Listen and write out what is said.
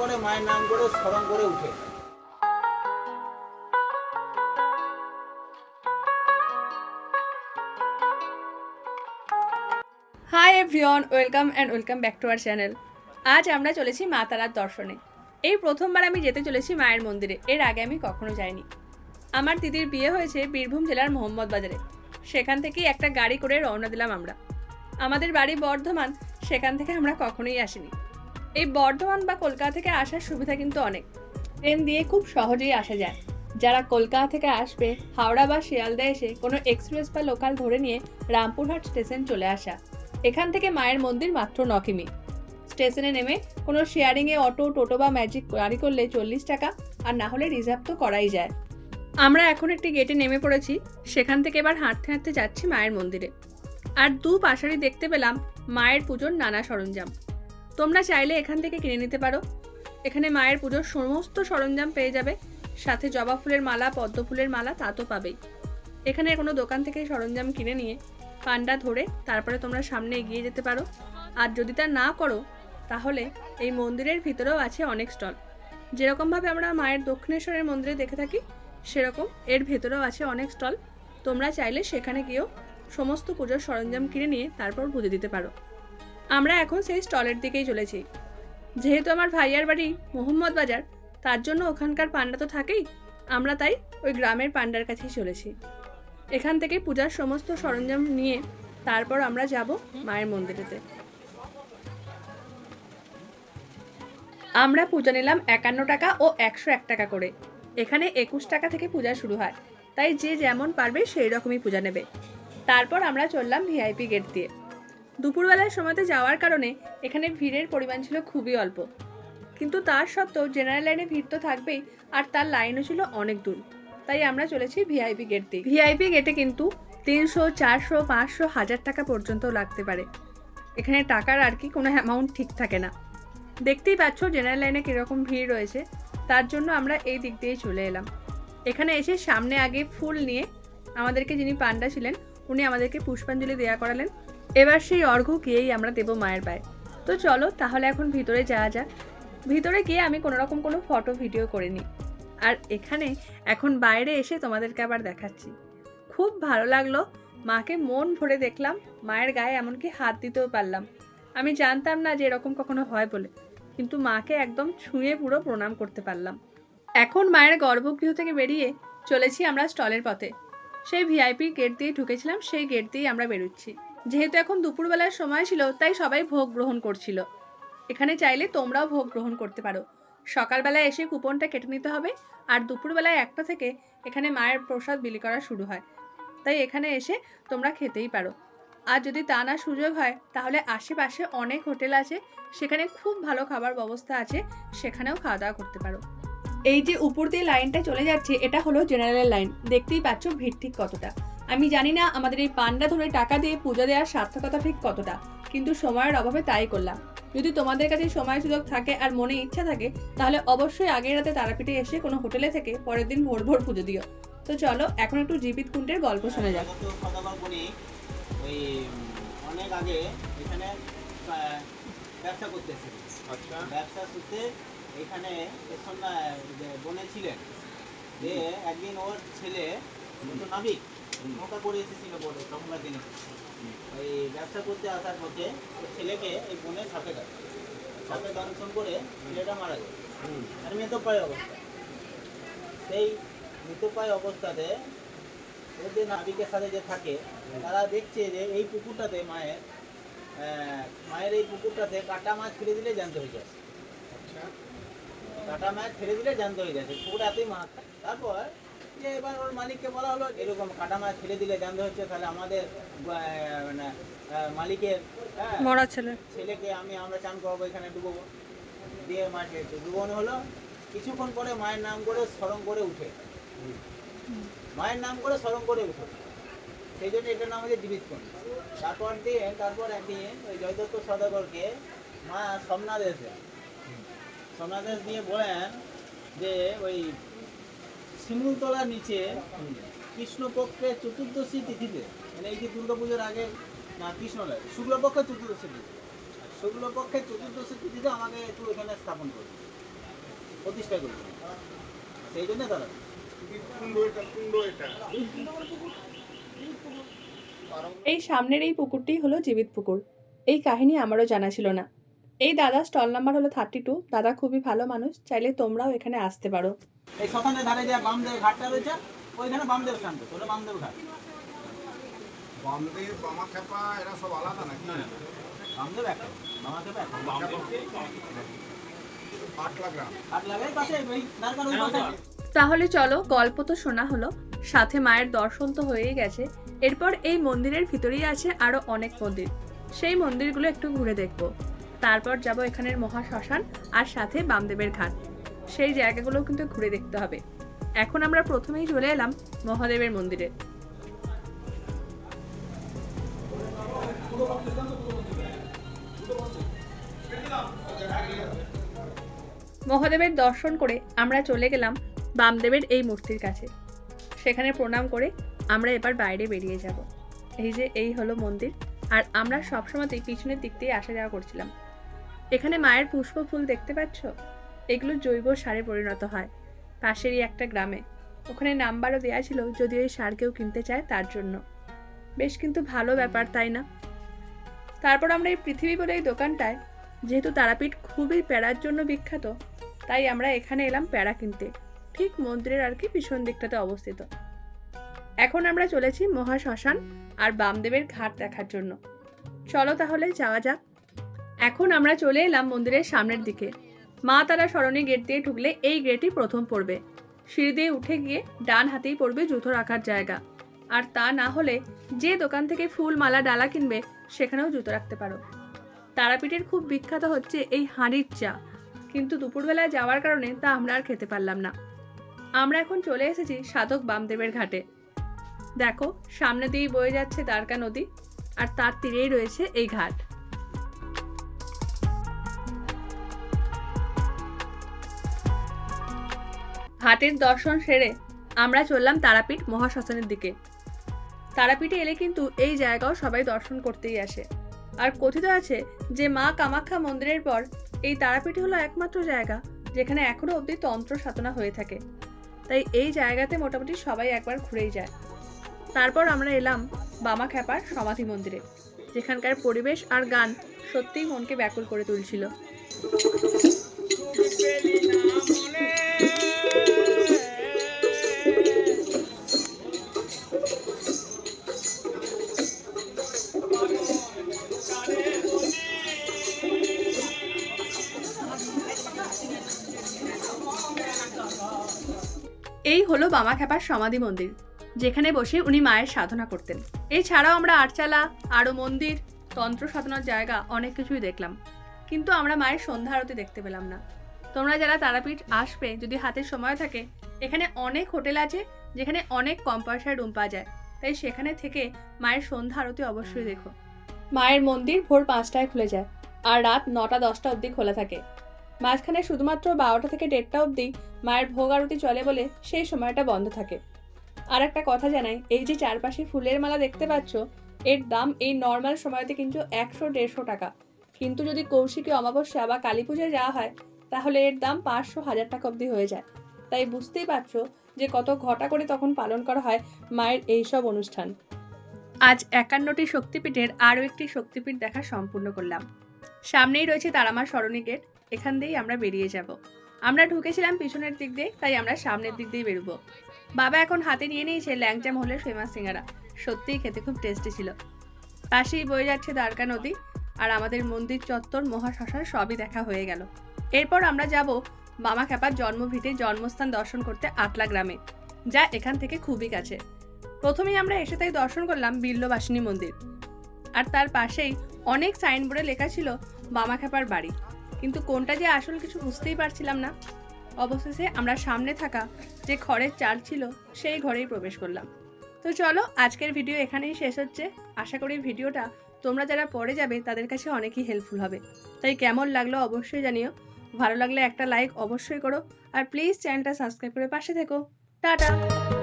করে, মায়ের নাম করে, স্মরণ করে উঠে। Hi everyone welcome and welcome back to our channel আজ আমরা চলেছি মা তারার দর্শনে। এই প্রথমবার আমি যেতে চলেছি মায়ের মন্দিরে। এর আগে আমি কখনো যাইনি। আমার দিদির বিয়ে হয়েছে বীরভূম জেলার মোহাম্মদ বাজারে। সেখান থেকেই একটা গাড়ি করে রওনা দিলাম আমরা। আমাদের বাড়ি বর্ধমান, সেখান থেকে আমরা কখনোই আসিনি। এই বর্ধমান বা কলকাতা থেকে আসার সুবিধা কিন্তু অনেক। ট্রেন দিয়ে খুব সহজেই আসা যায়। যারা কলকাতা থেকে আসবে, হাওড়া বা শিয়ালদা এসে কোনো এক্সপ্রেস বা লোকাল ধরে নিয়ে রামপুরহাট স্টেশন চলে আসা। এখান থেকে মায়ের মন্দির মাত্র ন কিমি। স্টেশনে নেমে কোনো শেয়ারিংয়ে অটো, টোটো বা ম্যাজিক গাড়ি করলে চল্লিশ টাকা, আর না হলে রিজার্ভ তো করাই যায়। আমরা এখন একটি গেটে নেমে পড়েছি, সেখান থেকে এবার হাঁটতে হাঁটতে যাচ্ছি মায়ের মন্দিরে। আর দু পাশারই দেখতে পেলাম মায়ের পুজোর নানা সরঞ্জাম। তোমরা চাইলে এখান থেকে কিনে নিতে পারো। এখানে মায়ের পুজোর সমস্ত সরঞ্জাম পেয়ে যাবে। সাথে জবা ফুলের মালা, পদ্ম ফুলের মালা, তা তো পাবেই। এখানে কোনো দোকান থেকে সরঞ্জাম কিনে নিয়ে পান্ডা ধরে তারপরে তোমরা সামনে এগিয়ে যেতে পারো। আর যদি তা না করো, তাহলে এই মন্দিরের ভিতরেও আছে অনেক স্টল। যেরকমভাবে আমরা মায়ের দক্ষিণেশ্বরের মন্দিরে দেখে থাকি, সেরকম এর ভেতরেও আছে অনেক স্টল। তোমরা চাইলে সেখানে গিয়েও সমস্ত পুজোর সরঞ্জাম কিনে নিয়ে তারপর পুজো দিতে পারো। আমরা এখন সেই স্টলের দিকেই চলেছি। যেহেতু আমার ভাইয়ার বাড়ি মোহাম্মদ বাজার, তার জন্য ওখানকার পান্ডা তো থাকেই। আমরা তাই ওই গ্রামের পান্ডার কাছেই চলেছি। এখান থেকে পূজার সমস্ত সরঞ্জাম নিয়ে তারপর আমরা যাব মায়ের মন্দিরেতে। আমরা পূজা নিলাম একান্ন টাকা ও একশো এক টাকা করে। এখানে একুশ টাকা থেকে পূজা শুরু হয়। তাই যে যেমন পারবে সেই রকমই পূজা নেবে। তারপর আমরা চললাম ভিআইপি গেট দিয়ে। দুপুরবেলার সময়তে যাওয়ার কারণে এখানে ভিড়ের পরিমাণ ছিল খুবই অল্প। কিন্তু তার সত্ত্বেও জেনারেল লাইনে ভিড় তো থাকবেই, আর তার লাইনও ছিল অনেক দূর। তাই আমরা চলেছি ভিআইপি গেট দিয়ে ভিআইপি গেটে কিন্তু তিনশো, চারশো, পাঁচশো, হাজার টাকা পর্যন্ত লাগতে পারে। এখানে টাকার আর কি কোনো অ্যামাউন্ট ঠিক থাকে না। দেখতেই পাচ্ছ জেনারেল লাইনে কীরকম ভিড় রয়েছে। তার জন্য আমরা এই দিক দিয়েই চলে এলাম। এখানে এসে সামনে আগে ফুল নিয়ে আমাদেরকে যিনি পান্ডা ছিলেন, উনি আমাদেরকে পুষ্পাঞ্জলি দেয়া করালেন। এবার সেই অর্ঘ্য গিয়েই আমরা দেবো মায়ের পায়ে। তো চলো, তাহলে এখন ভিতরে যাওয়া যাক। ভিতরে গিয়ে আমি কোনো রকম কোনো ফটো, ভিডিও করিনি আর এখানে এখন বাইরে এসে তোমাদেরকে আবার দেখাচ্ছি। খুব ভালো লাগল। মাকে মন ভরে দেখলাম। মায়ের গায়ে এমনকি হাত দিতেও পারলাম। আমি জানতাম না যে এরকম কখনো হয় বলে। কিন্তু মাকে একদম ছুঁয়ে পুরো প্রণাম করতে পারলাম। এখন মায়ের গর্ভগৃহ থেকে বেরিয়ে চলেছি আমরা স্টলের পথে। সেই ভিআইপি গেট দিয়ে ঢুকেছিলাম, সেই গেট দিয়েই আমরা বেরোচ্ছি। যেহেতু এখন দুপুরবেলার সময় ছিল, তাই সবাই ভোগ গ্রহণ করছিল। এখানে চাইলে তোমরাও ভোগ গ্রহণ করতে পারো। সকালবেলায় এসে কুপনটা কেটে নিতে হবে, আর দুপুরবেলায় একটা থেকে এখানে মায়ের প্রসাদ বিলি করা শুরু হয়। তাই এখানে এসে তোমরা খেতেই পারো। আর যদি তা না সুযোগ হয়, তাহলে আশেপাশে অনেক হোটেল আছে, সেখানে খুব ভালো খাবার ব্যবস্থা আছে, সেখানেও খাওয়া দাওয়া করতে পারো। এই যে উপর দিয়ে লাইনটা চলে যাচ্ছে, এটা হলো জেনারেল লাইন দেখতেই পাচ্ছ ভিড় ঠিক কতটা। আমি জানি না আমাদের এই পান্ডা ধরে টাকা দিয়ে পূজা দেওয়ার সার্থকতা ঠিক কতটা কিন্তু সময়ের অভাবে তাই করলাম। যদি তোমাদের কাছে সময় সুযোগ থাকে আর মনে ইচ্ছা থাকে তাহলে অবশ্যই আগের রাতে তারাপীঠে এসে কোনো হোটেলে থেকে পরের দিন ভোর ভোর পুজো দিও। তো চলো এখন একটু জীবিত কুণ্ডের গল্প শোনা যাক। জগত সদাগর বণিক ওই অনেক আগে এখানে ব্যবসা করতেছে আচ্ছা ব্যবসা সূত্রে এখানে বনে ছিলেন যে একদিন ওর ছেলে নাবিক নৌকা করে এসেছিল বলে তখনকার দিনে। ওই ব্যবসা করতে আসার পথে ছেলেকে এই বনে সাপে কাটে। সাপে দংশন করে ছেলেটা মারা যায়। আর মৃতপ্রায় অবস্থা। সেই মৃতপ্রায় অবস্থাতে ওর যে নাবিকের সাথে যে থাকে তারা দেখছে যে এই পুকুরটাতে মায়ের মায়ের এই পুকুরটাতে কাটা মাছ ফেলে দিলে জ্যান্ত হয়ে যায়। আচ্ছা। কাটা মাছ ফেলে দিলে জ্যান্ত হয়ে যাচ্ছে পুকুর এতই মাছ। তারপর যে এবার ওর মালিককে বলা হলো এরকম কাটা মাছ ফেলে দিলে জ্যান্ত হচ্ছে তাহলে আমাদের মানে মালিকের হ্যাঁ, মরা ছেলে। ছেলেকে আমি আমরা চান করব এখানে ডুবোবো দিয়ে মাকে ডুবোনো হলো কিছুক্ষণ পরে মায়ের নাম করে স্মরণ করে উঠে। মায়ের নাম করে স্মরণ করে উঠে। সেই জন্য এটার নাম হচ্ছে জীবিত কোণ তারপর দিয়ে তারপর একদিন ওই জয়দত্ত সদাগরকে মা সমনাদেশ দেন। সমনাদেশ দিয়ে বলেন যে ওই শিমুলতলার নিচে কৃষ্ণপক্ষের চতুর্দশী তিথিতে মানে এই যে দুর্গাপুজোর আগে, না, কৃষ্ণ নয় শুক্লপক্ষের চতুর্দশী তিথি। শুক্লপক্ষের চতুর্দশী তিথিতে আমাকে একটু এখানে স্থাপন করবে প্রতিষ্ঠা করবে সেই জন্য দাদা এই সামনের এই পুকুরটি হলো জীবিত পুকুর। এই কাহিনী আমারও জানা ছিল না। এই দাদা স্টল নাম্বার হলো থার্টি টু দাদা খুবই ভালো মানুষ চাইলে তোমরাও এখানে আসতে পারো। এই শ্মশানের ধারে যে বামদেব ঘাটটা রয়েছে ওইখানে বামদেব স্থান তো ওটা বামদেব ঘাট। বামদেব বামাখ্যাপা এরা সব আলাদা নাকি? বামদেব একটা বামাকে একটা পাটলা গ্রাম। হাট লাগাই পাশে ওই দরকার ওই পাশে। তাহলে চলো গল্প তো শোনা হলো। সাথে মায়ের দর্শন তো হয়েই গেছে। এরপর এই মন্দিরের ভিতরেই আছে আরও অনেক মন্দির। সেই মন্দিরগুলো একটু ঘুরে দেখব। তারপর যাব এখানের মহা শ্মশান আর সাথে বামদেবের ঘাট। সেই জায়গাগুলো কিন্তু ঘুরে দেখতে হবে। এখন আমরা প্রথমেই চলে এলাম মহাদেবের মন্দিরে। মহাদেবের দর্শন করে আমরা চলে গেলাম বামদেবের এই মূর্তির কাছে। সেখানে প্রণাম করে আমরা এবার বাইরে বেরিয়ে যাব। এই যে, এই হলো মন্দির। আর আমরা সবসময়তেই পিছনের দিক দিয়ে আসা যাওয়া করছিলাম। এখানে মায়ের পুষ্প ফুল দেখতে পাচ্ছ? এগুলো জৈব সারে পরিণত হয়। পাশেরই একটা গ্রামে। ওখানে নাম্বারও দেওয়া ছিল যদি ওই সার কেউ কিনতে চায় তার জন্য। বেশ কিন্তু ভালো ব্যাপার, তাই না? তারপর আমরা এই পৃথিবী বলে এই দোকানটায়, যেহেতু তারাপীঠ খুবই প্যারার জন্য বিখ্যাত, তাই আমরা এখানে এলাম প্যারা কিনতে। ঠিক মন্দিরের আর কি পিছন দিকটাতে অবস্থিত। এখন আমরা চলেছি মহা শ্মশান আর বামদেবের ঘাট দেখার জন্য। চলো তাহলে যাওয়া যাক। এখন আমরা চলে এলাম মন্দিরের সামনের দিকে। মা তারা স্মরণে গেট দিয়ে ঢুকলে এই গেটই প্রথম পড়বে। সিঁড়ি দিয়ে উঠে গিয়ে ডান হাতেই পড়বে জুতো রাখার জায়গা। আর তা না হলে যে দোকান থেকে ফুল, মালা, ডালা কিনবে, সেখানেও জুতো রাখতে পারো। তারাপীঠের খুব বিখ্যাত হচ্ছে এই হাঁড়ির চা। কিন্তু দুপুরবেলায় যাওয়ার কারণে তা আমরা আর খেতে পারলাম না। আমরা এখন চলে এসেছি সাধক বামদেবের ঘাটে। দেখো, সামনে দিয়েই বয়ে যাচ্ছে দ্বারকা নদী, আর তার তীরেই রয়েছে এই ঘাট। ঘাটের দর্শন সেরে আমরা চললাম তারাপীঠ মহাশ্মশানের দিকে। তারাপীঠে এলে কিন্তু এই জায়গাও সবাই দর্শন করতেই আসে। আর কথিত আছে যে মা কামাখ্যা মন্দিরের পর এই তারাপীঠ হলো একমাত্র জায়গা যেখানে এখনও অবধি তন্ত্র সাধনা হয়ে থাকে। তাই এই জায়গাতে মোটামুটি সবাই একবার ঘুরেই যায়। তারপর আমরা এলাম বামা খ্যাপার সমাধি মন্দিরে, যেখানকার পরিবেশ আর গান সত্যিই মনকে ব্যাকুল করে তুলছিল। এই হলো বামা খ্যাপার সমাধি মন্দির, যেখানে বসে উনি মায়ের সাধনা করতেন। এছাড়াও আমরা আটচালা, আরও মন্দির, তন্ত্র সাধনার জায়গা অনেক কিছুই দেখলাম। কিন্তু আমরা মায়ের সন্ধ্যা আরতি দেখতে পেলাম না। তোমরা যারা তারাপীঠ আসবে, যদি হাতে সময় থাকে, এখানে অনেক হোটেল আছে, যেখানে অনেক কম পয়সায় রুম পাওয়া যায়। তাই সেখানে থেকে মায়ের সন্ধ্যা আরতি অবশ্যই দেখো। মায়ের মন্দির ভোর পাঁচটায় খুলে যায়, আর রাত নটা দশটা অবধি খোলা থাকে। মাঝখানে শুধুমাত্র বারোটা থেকে দেড়টা অবধি মায়ের ভোগ আরতি চলে বলে সেই সময়টা বন্ধ থাকে। আর একটা কথা জানাই, এই যে চারপাশে ফুলের মালা দেখতে পাচ্ছ, এর দাম এই নর্মাল সময়তে কিন্তু একশো, দেড়শো টাকা। কিন্তু যদি কৌশিকী অমাবস্যা বা কালী পুজোয় যাওয়া হয়, তাহলে এর দাম পাঁচশো, হাজার টাকা অবধি হয়ে যায়। তাই বুঝতেই পারছ যে কত ঘটা করে তখন পালন করা হয় মায়ের এইসব অনুষ্ঠান। আজ একান্নটি শক্তিপীঠের আরও একটি শক্তিপীঠ দেখা সম্পূর্ণ করলাম। সামনেই রয়েছে তারামা সরণী গেট। এখান দিয়েই আমরা বেরিয়ে যাব। আমরা ঢুকেছিলাম পিছনের দিক দিয়ে, তাই আমরা সামনের দিক দিয়ে বেরোবো। বাবা এখন হাতে নিয়ে নিয়েছে ল্যাংচা মহলের ফেমাস সিঙ্গারা সত্যিই খেতে খুব টেস্টি ছিল। পাশেই বয়ে যাচ্ছে দ্বারকা নদী আর আমাদের মন্দির চত্বর, মহাশ্মশান সবই দেখা হয়ে গেল। এরপর আমরা যাব মামা খ্যাপার জন্মভিটে জন্মস্থান দর্শন করতে আটলা গ্রামে, যা এখান থেকে খুবই কাছে। প্রথমেই আমরা এসে তাই দর্শন করলাম বিল্লবাসিনী মন্দির। আর তার পাশেই অনেক সাইনবোর্ডে লেখা ছিল বামাখ্যাপার বাড়ি। কিন্তু কোনটা যে আসল কিছু বুঝতেই পারছিলাম না। অবশেষে আমরা সামনে থাকা যে ঘরের চাল ছিল, সেই ঘরেই প্রবেশ করলাম। তো চলো, আজকের ভিডিও এখানেই শেষ হচ্ছে। আশা করি ভিডিওটা তোমরা যারা পড়ে যাবে, তাদের কাছে অনেকই হেল্পফুল হবে। তাই কেমন লাগল অবশ্যই জানিও। ভালো লাগলে একটা লাইক অবশ্যই করো। আর প্লিজ চ্যানেলটা সাবস্ক্রাইব করে পাশে থেকো। টাটা!